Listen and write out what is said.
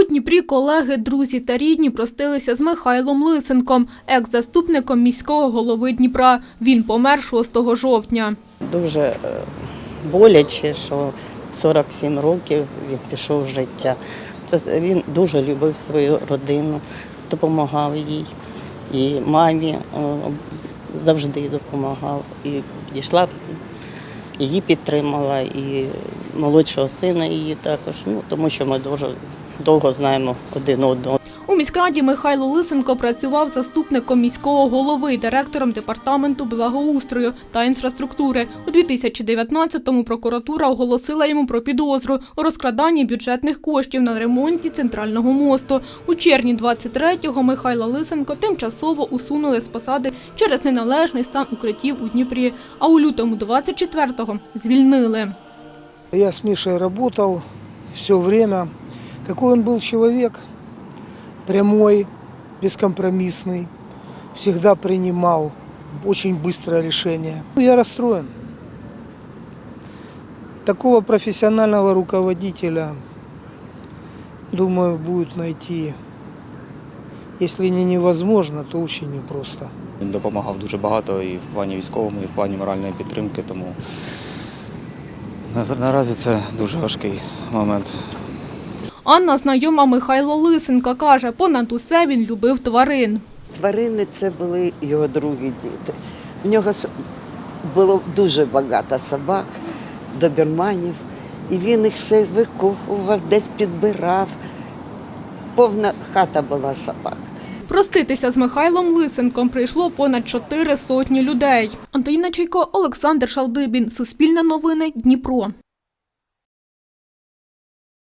У Дніпрі колеги, друзі та рідні простилися з Михайлом Лисенком, екс-заступником міського голови Дніпра. Він помер 6 жовтня. Дуже е, боляче, що 47 років він пішов з життя. Це він дуже любив свою родину, допомагав їй. І мамі е, завжди допомагав. І підійшла, її підтримала, і молодшого сина її також. Ну, тому що ми дуже довго знаємо один одного. У міськраді Михайло Лисенко працював заступником міського голови, директором департаменту благоустрою та інфраструктури. У 2019-му прокуратура оголосила йому про підозру у розкраданні бюджетних коштів на ремонті центрального мосту. У червні 23-го Михайла Лисенко тимчасово усунули з посади через неналежний стан укриттів у Дніпрі, а у лютому 24-го звільнили. Я с Мишей работал все время. Какой он был человек? Прямой, бескомпромиссный, всегда принимал очень быстрое решение. Ну, Я расстроен. Такого профессионального руководителя, думаю, будет найти, если не невозможно, то очень непросто. Він допомагав дуже багато і в плані військовому, і в плані моральної підтримки, тому на- наразі це дуже важкий момент. Анна, знайома Михайла Лисенка, каже, понад усе він любив тварин. Тварини це були його другі діти. В нього було дуже багато собак, доберманів, і він їх все викохував, десь підбирав. Повна хата була собак. Проститися з Михайлом Лисенком прийшло понад чотири сотні людей. Антоніна Чайко, Олександр Шалдибін. Суспільне новини. Дніпро.